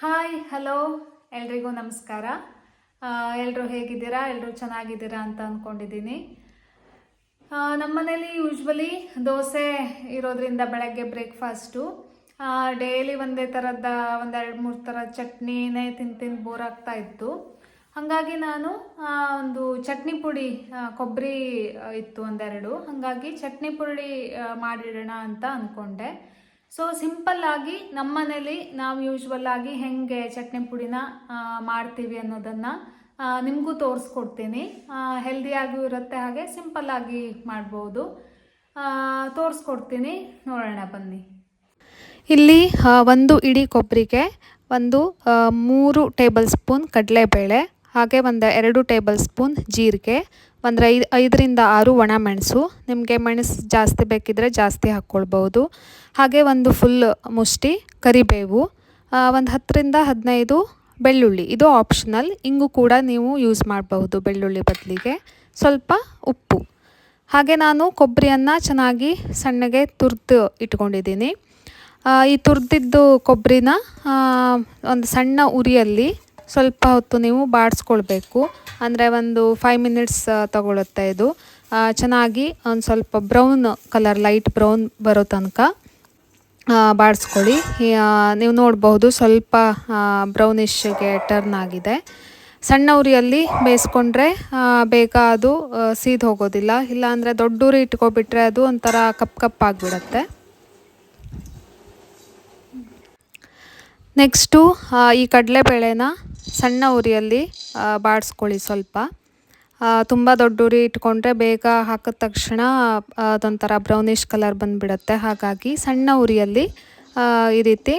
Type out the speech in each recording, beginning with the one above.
Hi hello ಎಲ್ರಿಗೂ ನಮಸ್ಕಾರ. ಎಲ್ಲರೂ ಹೇಗಿದ್ದೀರಾ? ಎಲ್ಲರೂ ಚೆನ್ನಾಗಿದ್ದೀರಾ ಅಂತ ಅಂದ್ಕೊಂಡಿದ್ದೀನಿ ನಮ್ಮ ಮನೇಲಿ ಯೂಶ್ವಲಿ ದೋಸೆ ಇರೋದ್ರಿಂದ ಬೆಳಗ್ಗೆ ಬ್ರೇಕ್ಫಾಸ್ಟು ಡೈಲಿ ಒಂದೇ ಥರದ ಒಂದೆರಡು ಮೂರು ಥರ ಚಟ್ನಿನೇ ತಿಂದು ತಿಂದು ಬೋರ್ ಆಗ್ತಾ ಇತ್ತು. ಹಾಗಾಗಿ ನಾನು ಒಂದು ಚಟ್ನಿ ಪುಡಿ ಕೊಬ್ಬರಿ ಇತ್ತು ಒಂದೆರಡು. ಹಾಗಾಗಿ ಚಟ್ನಿ ಪುಡಿ ಮಾಡಿಡೋಣ ಅಂತ ಅಂದ್ಕೊಂಡೆ ಸೊ ಸಿಂಪಲ್ ಆಗಿ ನಮ್ಮ ಮನೇಲಿ ನಾವು ಯೂಶ್ವಲ್ಲಾಗಿ ಹೆಂಗೆ ಚಟ್ನಿ ಪುಡಿನ ಮಾಡ್ತೀವಿ ಅನ್ನೋದನ್ನು ನಿಮಗೂ ತೋರಿಸ್ಕೊಡ್ತೀನಿ. ಹೆಲ್ದಿಯಾಗೂ ಇರುತ್ತೆ ಹಾಗೆ ಸಿಂಪಲ್ ಆಗಿ ಮಾಡ್ಬೋದು. ತೋರಿಸ್ಕೊಡ್ತೀನಿ. ನೋಡೋಣ ಬನ್ನಿ. ಇಲ್ಲಿ ಒಂದು ಇಡಿ ಕೊಬ್ಬರಿಗೆ ಒಂದು ಮೂರು ಟೇಬಲ್ ಸ್ಪೂನ್ ಕಡಲೆಬೇಳೆ, ಹಾಗೆ ಒಂದು ಎರಡು ಟೇಬಲ್ ಸ್ಪೂನ್ ಜೀರಿಗೆ ಒಂದು ಐದು, ಐದರಿಂದ ಆರು ಒಣಮೆಣಸು ನಿಮಗೆ ಮೆಣಸು ಜಾಸ್ತಿ ಬೇಕಿದ್ದರೆ ಜಾಸ್ತಿ ಹಾಕ್ಕೊಳ್ಬೋದು ಹಾಗೆ ಒಂದು ಫುಲ್ ಮುಷ್ಟಿ, ಕರಿಬೇವು ಒಂದು ಹತ್ತರಿಂದ ಹದಿನೈದು ಬೆಳ್ಳುಳ್ಳಿ. ಇದು ಆಪ್ಷನಲ್ ಇಂಗು ಕೂಡ ನೀವು ಯೂಸ್ ಮಾಡಬಹುದು ಬೆಳ್ಳುಳ್ಳಿ ಬದಲಿಗೆ. ಸ್ವಲ್ಪ ಉಪ್ಪು. ಹಾಗೆ ನಾನು ಕೊಬ್ಬರಿಯನ್ನು ಚೆನ್ನಾಗಿ ಸಣ್ಣಗೆ ತುರಿದು ಇಟ್ಕೊಂಡಿದ್ದೀನಿ. ಈ ತುರಿದಿದ್ದು ಕೊಬ್ಬರಿನ ಒಂದು ಸಣ್ಣ ಉರಿಯಲ್ಲಿ ಸ್ವಲ್ಪ ಹೊತ್ತು ನೀವು ಬಾಡಿಸ್ಕೊಳ್ಬೇಕು. ಅಂದರೆ ಒಂದು ಫೈವ್ ಮಿನಿಟ್ಸ್ ತಗೊಳುತ್ತೆ ಇದು. ಚೆನ್ನಾಗಿ ಒಂದು ಸ್ವಲ್ಪ ಬ್ರೌನ್ ಕಲರ್ ಲೈಟ್ ಬ್ರೌನ್ ಬರೋ ತನಕ ಬಾಡಿಸ್ಕೊಳ್ಳಿ. ನೀವು ನೋಡಬಹುದು ಸ್ವಲ್ಪ ಬ್ರೌನಿಶ್ಗೆ ಟರ್ನ್ ಆಗಿದೆ. ಸಣ್ಣ ಉರಿಯಲ್ಲಿ ಬೇಯಿಸ್ಕೊಂಡ್ರೆ ಬೇಗ ಅದು ಸೀದ್ ಹೋಗೋದಿಲ್ಲ. ಇಲ್ಲಾಂದರೆ ದೊಡ್ಡ ಉರಿ ಇಟ್ಕೊಬಿಟ್ರೆ ಅದು ಒಂಥರ ಕಪ್ ಕಪ್ ಆಗಿಬಿಡತ್ತೆ. ನೆಕ್ಸ್ಟು ಈ ಕಡಲೆಬೇಳೆನ ಸಣ್ಣ ಉರಿಯಲ್ಲಿ ಬಾಡಿಸ್ಕೊಳ್ಳಿ ಸ್ವಲ್ಪ. ತುಂಬ ದೊಡ್ಡ ಉರಿ ಇಟ್ಕೊಂಡ್ರೆ ಬೇಗ ಹಾಕಿದ ತಕ್ಷಣ ಅದೊಂಥರ ಬ್ರೌನಿಷ್ ಕಲರ್ ಬಂದುಬಿಡತ್ತೆ. ಹಾಗಾಗಿ ಸಣ್ಣ ಉರಿಯಲ್ಲಿ ಈ ರೀತಿ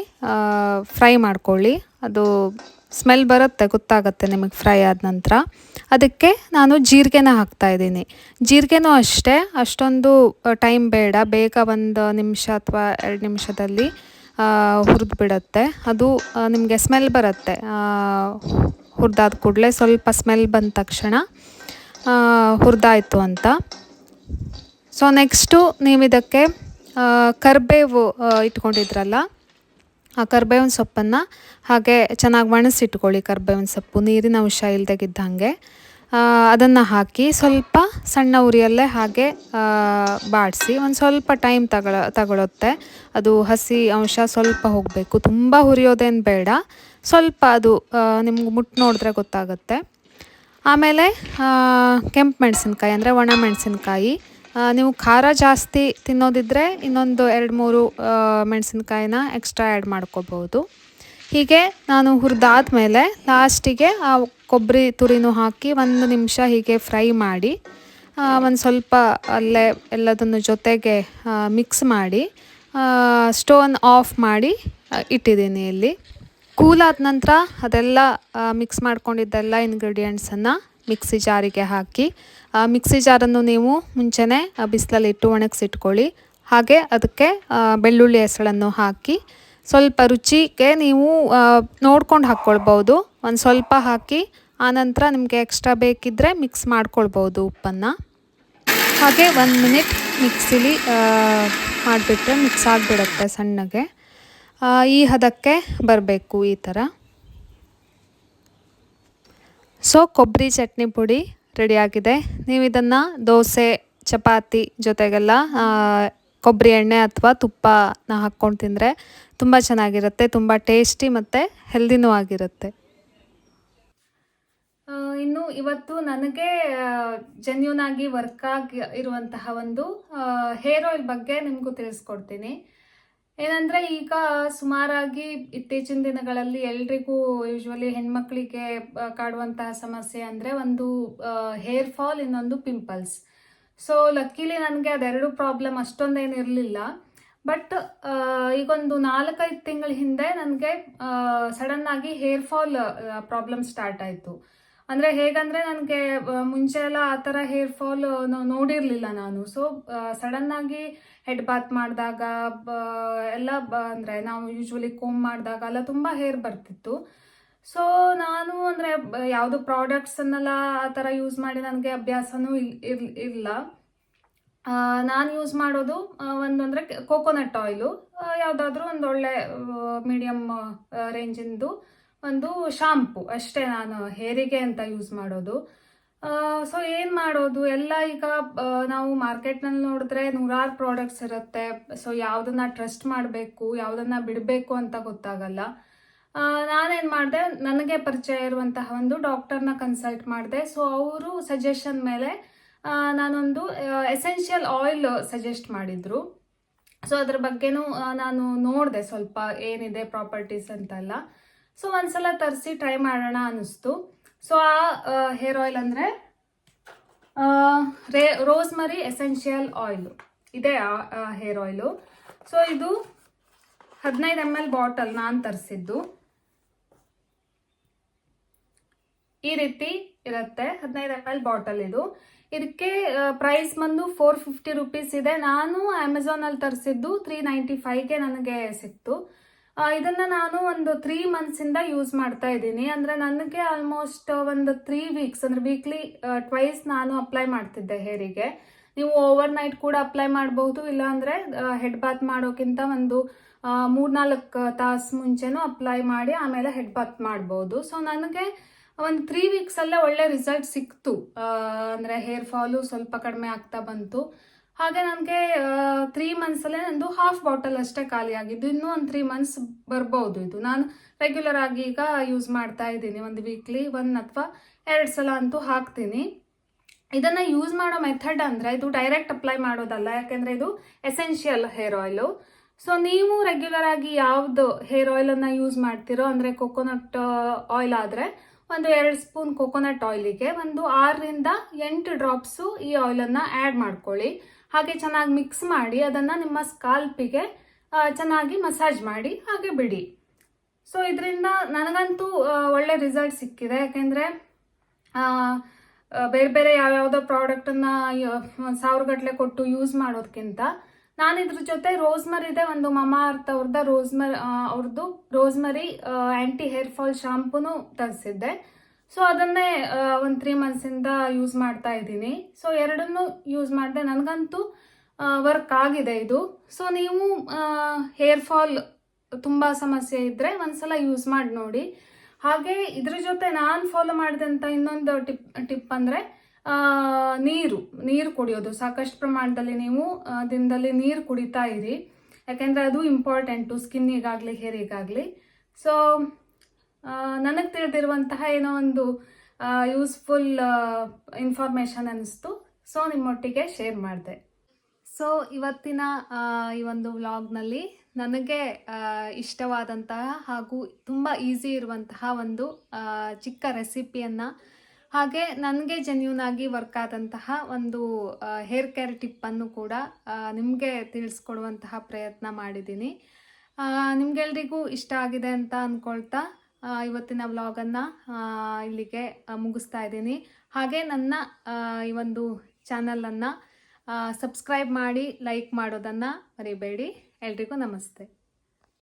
ಫ್ರೈ ಮಾಡ್ಕೊಳ್ಳಿ. ಅದು ಸ್ಮೆಲ್ ಬರುತ್ತೆ, ಗೊತ್ತಾಗುತ್ತೆ ನಿಮಗೆ ಫ್ರೈ ಆದ ನಂತರ. ಅದಕ್ಕೆ ನಾನು ಜೀರಿಗೆನ ಹಾಕ್ತಾಯಿದ್ದೀನಿ ಜೀರಿಗೆನೂ ಅಷ್ಟೇ, ಅಷ್ಟೊಂದು ಟೈಮ್ ಬೇಡ. ಬೇಗ ಒಂದು ನಿಮಿಷ ಅಥವಾ ಎರಡು ನಿಮಿಷದಲ್ಲಿ ಹುರಿದು ಬಿಡುತ್ತೆ ಅದು ನಿಮಗೆ ಸ್ಮೆಲ್ ಬರುತ್ತೆ. ಹುರಿದಾದ ಕೂಡಲೇ ಸ್ವಲ್ಪ ಸ್ಮೆಲ್ ಬಂದ ತಕ್ಷಣ ಹುರಿದಾಯಿತು ಅಂತ. ಸೊ ನೆಕ್ಸ್ಟು ನೀವು ಇದಕ್ಕೆ ಕರ್ಬೇವು ಇಟ್ಕೊಂಡಿದ್ರಲ್ಲ, ಆ ಕರ್ಬೇವಿನ ಸೊಪ್ಪನ್ನು ಹಾಗೆ ಚೆನ್ನಾಗಿ ಒಣಸಿಟ್ಕೊಳ್ಳಿ ಕರ್ಬೇವಿನ ಸೊಪ್ಪು. ನೀರಿನ ಅಂಶ ಇಲ್ದಾಗಿದ್ದಂಗೆ ಅದನ್ನು ಹಾಕಿ ಸ್ವಲ್ಪ ಸಣ್ಣ ಉರಿಯಲ್ಲೇ ಹಾಗೆ ಬಾಡಿಸಿ. ಒಂದು ಸ್ವಲ್ಪ ಟೈಮ್ ತಗೊಳ, ತಗೊಳುತ್ತೆ. ಅದು ಹಸಿ ಅಂಶ ಸ್ವಲ್ಪ ಹೋಗಬೇಕು. ತುಂಬ ಹುರಿಯೋದೇನು ಬೇಡ. ಸ್ವಲ್ಪ ಅದು ನಿಮ್ಗೆ ಮುಟ್ಟು ನೋಡಿದ್ರೆ ಗೊತ್ತಾಗುತ್ತೆ. ಆಮೇಲೆ ಕೆಂಪು ಮೆಣಸಿನ್ಕಾಯಿ ಅಂದರೆ ಒಣ ಮೆಣಸಿನ್ಕಾಯಿ. ನೀವು ಖಾರ ಜಾಸ್ತಿ ತಿನ್ನೋದಿದ್ದರೆ ಇನ್ನೊಂದು ಎರಡು ಮೂರು ಮೆಣಸಿನ್ಕಾಯಿನ ಎಕ್ಸ್ಟ್ರಾ ಆ್ಯಡ್ ಮಾಡ್ಕೋಬೋದು. ಹೀಗೆ ನಾನು ಹುರಿದಾದ ಮೇಲೆ ಲಾಸ್ಟಿಗೆ ಆ ಕೊಬ್ಬರಿ ತುರಿನೂ ಹಾಕಿ ಒಂದು ನಿಮಿಷ ಹೀಗೆ ಫ್ರೈ ಮಾಡಿ ಒಂದು ಸ್ವಲ್ಪ ಅಲ್ಲೇ ಎಲ್ಲದನ್ನು ಜೊತೆಗೆ ಮಿಕ್ಸ್ ಮಾಡಿ ಸ್ಟೋನ್ ಆಫ್ ಮಾಡಿ ಇಟ್ಟಿದ್ದೀನಿ ಇಲ್ಲಿ. ಕೂಲಾದ ನಂತರ ಅದೆಲ್ಲ ಮಿಕ್ಸ್ ಮಾಡ್ಕೊಂಡಿದ್ದೆಲ್ಲ ಇಂಗ್ರೀಡಿಯೆಂಟ್ಸನ್ನು ಮಿಕ್ಸಿ ಜಾರಿಗೆ ಹಾಕಿ ಮಿಕ್ಸಿ ಜಾರನ್ನು ನೀವು ಮುಂಚೆನೇ ಬಿಸಿಲಲ್ಲಿ ಇಟ್ಟು ಒಣಗಿಸಿಟ್ಕೊಳ್ಳಿ. ಹಾಗೆ ಅದಕ್ಕೆ ಬೆಳ್ಳುಳ್ಳಿ ಹೆಸಳನ್ನು ಹಾಕಿ ಸ್ವಲ್ಪ ರುಚಿಗೆ ನೀವು ನೋಡ್ಕೊಂಡು ಹಾಕ್ಕೊಳ್ಬೋದು ಒಂದು ಸ್ವಲ್ಪ ಹಾಕಿ, ಆನಂತರ ನಿಮಗೆ ಎಕ್ಸ್ಟ್ರಾ ಬೇಕಿದ್ದರೆ ಮಿಕ್ಸ್ ಮಾಡ್ಕೊಳ್ಬೋದು ಉಪ್ಪನ್ನು. ಹಾಗೆ ಒಂದು ಮಿನಿಟ್ ಮಿಕ್ಸಿಲಿ ಮಾಡಿಬಿಟ್ರೆ ಮಿಕ್ಸ್ ಆಗಿಬಿಡುತ್ತೆ ಸಣ್ಣಗೆ. ಈ ಹದಕ್ಕೆ ಬರಬೇಕು ಈ ಥರ ಸೊ ಕೊಬ್ಬರಿ ಚಟ್ನಿ ಪುಡಿ ರೆಡಿಯಾಗಿದೆ ನೀವು ಇದನ್ನು ದೋಸೆ, ಚಪಾತಿ ಜೊತೆಗೆಲ್ಲ ಕೊಬ್ಬರಿ ಎಣ್ಣೆ ಅಥವಾ ತುಪ್ಪನ ಹಾಕ್ಕೊಂಡು ತಿಂದರೆ ತುಂಬ ಚೆನ್ನಾಗಿರುತ್ತೆ, ತುಂಬ ಟೇಸ್ಟಿ ಮತ್ತು ಹೆಲ್ದಿನೂ ಆಗಿರುತ್ತೆ. ಇನ್ನು ಇವತ್ತು ನನಗೆ ಜೆನ್ಯೂನ್ ಆಗಿ ವರ್ಕ್ ಆಗಿ ಇರುವಂತಹ ಒಂದು ಹೇರ್ ಆಯಿಲ್ ಬಗ್ಗೆ ನಿಮಗೂ ತಿಳಿಸ್ಕೊಡ್ತೀನಿ. ಏನಂದರೆ ಈಗ ಸುಮಾರಾಗಿ ಇತ್ತೀಚಿನ ದಿನಗಳಲ್ಲಿ ಎಲ್ರಿಗೂ ಯೂಶ್ವಲಿ ಹೆಣ್ಮಕ್ಳಿಗೆ ಕಾಡುವಂತಹ ಸಮಸ್ಯೆ ಅಂದರೆ ಒಂದು ಹೇರ್ ಫಾಲ್ ಇನ್ನೊಂದು ಪಿಂಪಲ್ಸ್ ಸೊ ಲಕ್ಕಿಲಿ ನನಗೆ ಅದೆರಡು ಪ್ರಾಬ್ಲಮ್ ಅಷ್ಟೊಂದೇನು ಇರಲಿಲ್ಲ ಬಟ್ ಈಗೊಂದು ನಾಲ್ಕೈದು ತಿಂಗಳ ಹಿಂದೆ ನನಗೆ ಸಡನ್ ಆಗಿ ಹೇರ್ ಫಾಲ್ ಪ್ರಾಬ್ಲಮ್ ಸ್ಟಾರ್ಟ್ ಆಯಿತು. ಅಂದರೆ ಹೇಗಂದರೆ ನನಗೆ ಮುಂಚೆ ಎಲ್ಲ ಆ ಥರ ಹೇರ್ ಫಾಲ್ ನೋಡಿರಲಿಲ್ಲ ನಾನು. ಸೊ ಆಗಿ ಹೆಡ್ ಬಾತ್ ಮಾಡಿದಾಗ ಎಲ್ಲ ಅಂದರೆ ನಾವು ಯೂಶ್ವಲಿ ಕೋಮ್ ಮಾಡಿದಾಗ ಎಲ್ಲ ತುಂಬ ಹೇರ್ ಬರ್ತಿತ್ತು. ಸೊ ನಾನು ಅಂದರೆ ಯಾವುದು ಪ್ರಾಡಕ್ಟ್ಸನ್ನೆಲ್ಲ ಆ ಥರ ಯೂಸ್ ಮಾಡಿ ನನಗೆ ಅಭ್ಯಾಸನೂ ಇಲ್ಲ. ನಾನು ಯೂಸ್ ಮಾಡೋದು ಒಂದಂದರೆ ಕೋಕೋನಟ್ ಆಯಿಲು ಯಾವುದಾದ್ರೂ ಒಂದು ಒಳ್ಳೆ ಮೀಡಿಯಮ್ ರೇಂಜಿಂದು ಒಂದು ಶಾಂಪು ಅಷ್ಟೇ ನಾನು ಹೇರಿಗೆ ಅಂತ ಯೂಸ್ ಮಾಡೋದು. ಸೊ ಏನು ಮಾಡೋದು? ಎಲ್ಲ ಈಗ ನಾವು ಮಾರ್ಕೆಟ್ನಲ್ಲಿ ನೋಡಿದ್ರೆ ನೂರಾರು ಪ್ರಾಡಕ್ಟ್ಸ್ ಇರುತ್ತೆ. ಸೊ ಯಾವುದನ್ನ ಟ್ರಸ್ಟ್ ಮಾಡಬೇಕು, ಯಾವುದನ್ನ ಬಿಡಬೇಕು ಅಂತ ಗೊತ್ತಾಗಲ್ಲ. ನಾನೇನು ಮಾಡಿದೆ, ನನಗೆ ಪರಿಚಯ ಇರುವಂತಹ ಒಂದು ಡಾಕ್ಟರ್ನ ಕನ್ಸಲ್ಟ್ ಮಾಡಿದೆ. ಸೊ ಅವರು ಸಜೆಷನ್ ಮೇಲೆ ನಾನೊಂದು ಎಸೆನ್ಷಿಯಲ್ ಆಯಿಲ್ ಸಜೆಸ್ಟ್ ಮಾಡಿದ್ರು. ಸೊ ಅದ್ರ ಬಗ್ಗೆನೂ ನಾನು ನೋಡಿದೆ ಸ್ವಲ್ಪ ಏನಿದೆ ಪ್ರಾಪರ್ಟೀಸ್ ಅಂತೆಲ್ಲ. ಸೊ ಒಂದ್ಸಲ ತರಿಸಿ ಟ್ರೈ ಮಾಡೋಣ ಅನ್ನಿಸ್ತು. ಸೊ ಆ ಹೇರ್ ಆಯಿಲ್ ಅಂದರೆ ರೇ ರೋಸ್ಮರಿ ಎಸೆನ್ಷಿಯಲ್ ಆಯಿಲು ಇದೆ ಹೇರ್ ಆಯಿಲು ಸೊ ಇದು ಹದಿನೈದು ಎಂ ಎಲ್ ಬಾಟಲ್ ನಾನು ತರಿಸಿದ್ದು. ಈ ರೀತಿ ಇರುತ್ತೆ. ಹದಿನೈದು ಎಂ ಎಲ್ ಬಾಟಲ್ ಇದು. ಇದಕ್ಕೆ ಪ್ರೈಸ್ ಬಂದು ಫೋರ್ ಫಿಫ್ಟಿ ರುಪೀಸ್ ಇದೆ. ನಾನು ಅಮೆಝಾನಲ್ಲಿ ತರಿಸಿದ್ದು ತ್ರೀ ನೈಂಟಿ ಫೈವ್ಗೆ ನನಗೆ ಸಿಕ್ತು. ಇದನ್ನು ನಾನು ಒಂದು ತ್ರೀ ಮಂತ್ಸಿಂದ ಯೂಸ್ ಮಾಡ್ತಾ ಇದ್ದೀನಿ. ಅಂದರೆ ನನಗೆ ಆಲ್ಮೋಸ್ಟ್ ಒಂದು ತ್ರೀ ವೀಕ್ಸ್ ಅಂದರೆ ವೀಕ್ಲಿ ಟ್ವೈಸ್ ನಾನು ಅಪ್ಲೈ ಮಾಡ್ತಿದ್ದೆ ಹೇರಿಗೆ. ನೀವು ಓವರ್ ನೈಟ್ ಕೂಡ ಅಪ್ಲೈ ಮಾಡಬಹುದು ಇಲ್ಲಾಂದರೆ ಹೆಡ್ ಬಾತ್ ಮಾಡೋಕ್ಕಿಂತ ಒಂದು ಮೂರ್ನಾಲ್ಕು ತಾಸು ಮುಂಚೆನೂ ಅಪ್ಲೈ ಮಾಡಿ ಆಮೇಲೆ ಹೆಡ್ ಬಾತ್ ಮಾಡ್ಬೋದು. ಸೊ ನನಗೆ ಒಂದು ತ್ರೀ ವೀಕ್ಸಲ್ಲೇ ಒಳ್ಳೆ ರಿಸಲ್ಟ್ ಸಿಕ್ತು. ಅಂದರೆ ಹೇರ್ ಫಾಲು ಸ್ವಲ್ಪ ಕಡಿಮೆ ಆಗ್ತಾ ಬಂತು. ಹಾಗೆ ನನಗೆ ತ್ರೀ ಮಂತ್ಸಲ್ಲೇ ನಂದು ಹಾಫ್ ಬಾಟಲ್ ಅಷ್ಟೇ ಖಾಲಿ ಆಗಿದ್ದು. ಇನ್ನೂ ಒಂದು ತ್ರೀ ಮಂತ್ಸ್ ಬರ್ಬೋದು ಇದು. ನಾನು ರೆಗ್ಯುಲರ್ ಆಗಿ ಈಗ ಯೂಸ್ ಮಾಡ್ತಾ ಇದ್ದೀನಿ. ಒಂದು ವೀಕ್ಲಿ ಒನ್ ಅಥವಾ ಎರಡು ಸಲ ಅಂತೂ ಹಾಕ್ತೀನಿ. ಇದನ್ನ ಯೂಸ್ ಮಾಡೋ ಮೆಥಡ್ ಅಂದ್ರೆ ಇದು ಡೈರೆಕ್ಟ್ ಅಪ್ಲೈ ಮಾಡೋದಲ್ಲ. ಯಾಕೆಂದರೆ ಇದು ಎಸೆನ್ಷಿಯಲ್ ಹೇರ್ ಆಯಿಲು ಸೊ ನೀವು ರೆಗ್ಯುಲರ್ ಆಗಿ ಯಾವ್ದು ಹೇರ್ ಆಯಿಲ್ ಅನ್ನ ಯೂಸ್ ಮಾಡ್ತಿರೋ, ಅಂದ್ರೆ ಕೊಕೊನಟ್ ಆಯಿಲ್ ಆದ್ರೆ ಒಂದು ಎರಡು ಸ್ಪೂನ್ ಕೊಕೊನಟ್ ಆಯಿಲಿಗೆ ಒಂದು ಆರರಿಂದ ಎಂಟು ಡ್ರಾಪ್ಸು ಈ ಆಯಿಲನ್ನು ಆ್ಯಡ್ ಮಾಡ್ಕೊಳ್ಳಿ. ಹಾಗೆ ಚೆನ್ನಾಗಿ ಮಿಕ್ಸ್ ಮಾಡಿ ಅದನ್ನು ನಿಮ್ಮ ಸ್ಕಾಲ್ಪಿಗೆ ಚೆನ್ನಾಗಿ ಮಸಾಜ್ ಮಾಡಿ ಹಾಗೆ ಬಿಡಿ. ಸೊ ಇದರಿಂದ ನನಗಂತೂ ಒಳ್ಳೆ ರಿಸಲ್ಟ್ ಸಿಕ್ಕಿದೆ. ಯಾಕೆಂದರೆ ಬೇರೆ ಬೇರೆ ಯಾವ್ಯಾವುದೋ ಪ್ರಾಡಕ್ಟನ್ನು ಸಾವಿರಗಟ್ಟಲೆ ಕೊಟ್ಟು ಯೂಸ್ ಮಾಡೋದಕ್ಕಿಂತ ನಾನು ಇದ್ರ ಜೊತೆ ರೋಸ್ಮರಿದೆ ಒಂದು ಮಮಾ ಅರ್ಥ ಅವ್ರದ್ದು ರೋಸ್ಮರ್ ಅವ್ರದ್ದು ರೋಸ್ಮರಿ ಆ್ಯಂಟಿ ಹೇರ್ ಫಾಲ್ ಶಾಂಪೂನು ತರಿಸಿದ್ದೆ. ಸೊ ಅದನ್ನೇ ಒಂದು ತ್ರೀ ಮಂತ್ಸಿಂದ ಯೂಸ್ ಮಾಡ್ತಾ ಇದ್ದೀನಿ. ಸೊ ಎರಡನ್ನೂ ಯೂಸ್ ಮಾಡಿದೆ. ನನಗಂತೂ ವರ್ಕ್ ಆಗಿದೆ ಇದು. ಸೊ ನೀವು ಹೇರ್ ಫಾಲ್ ತುಂಬ ಸಮಸ್ಯೆ ಇದ್ದರೆ ಒಂದ್ಸಲ ಯೂಸ್ ಮಾಡಿ ನೋಡಿ. ಹಾಗೆ ಇದ್ರ ಜೊತೆ ನಾನು ಫಾಲೋ ಮಾಡಿದಂಥ ಇನ್ನೊಂದು ಟಿಪ್ ಟಿಪ್ ಅಂದರೆ ನೀರು ನೀರು ಕುಡಿಯೋದು. ಸಾಕಷ್ಟು ಪ್ರಮಾಣದಲ್ಲಿ ನೀವು ದಿನದಲ್ಲಿ ನೀರು ಕುಡಿತಾ ಇರಿ. ಯಾಕೆಂದರೆ ಅದು ಇಂಪಾರ್ಟೆಂಟು ಸ್ಕಿನ್ನಿಗಾಗಲಿ ಹೇರಿಗಾಗಲಿ ಸೊ ನನಗೆ ತಿಳಿದಿರುವಂತಹ ಏನೋ ಒಂದು ಯೂಸ್ಫುಲ್ ಇನ್ಫಾರ್ಮೇಷನ್ ಅನ್ನಿಸ್ತು. ಸೊ ನಿಮ್ಮೊಟ್ಟಿಗೆ ಶೇರ್ ಮಾಡಿದೆ. ಸೊ ಇವತ್ತಿನ ಈ ಒಂದು ವ್ಲಾಗ್ನಲ್ಲಿ ನನಗೆ ಇಷ್ಟವಾದಂತಹ ಹಾಗೂ ತುಂಬ ಈಸಿ ಇರುವಂತಹ ಒಂದು ಚಿಕ್ಕ ರೆಸಿಪಿಯನ್ನು ಹಾಗೆ ನನಗೆ ಜೆನ್ಯೂನ್ ಆಗಿ ವರ್ಕ್ ಆದಂತಹ ಒಂದು ಹೇರ್ ಕೇರ್ ಟಿಪ್ಪನ್ನು ಕೂಡ ನಿಮಗೆ ತಿಳಿಸ್ಕೊಡುವಂತಹ ಪ್ರಯತ್ನ ಮಾಡಿದ್ದೀನಿ. ನಿಮ್ಗೆಲ್ರಿಗೂ ಇಷ್ಟ ಆಗಿದೆ ಅಂತ ಅಂದ್ಕೊಳ್ತಾ ಇವತ್ತಿನ ವ್ಲಾಗನ್ನು ಇಲ್ಲಿಗೆ ಮುಗಿಸ್ತಾ ಇದ್ದೀನಿ. ಹಾಗೆ ನನ್ನ ಈ ಒಂದು ಚಾನಲನ್ನು ಸಬ್ಸ್ಕ್ರೈಬ್ ಮಾಡಿ ಲೈಕ್ ಮಾಡೋದನ್ನು ಮರಿಬೇಡಿ. ಎಲ್ರಿಗೂ ನಮಸ್ತೆ.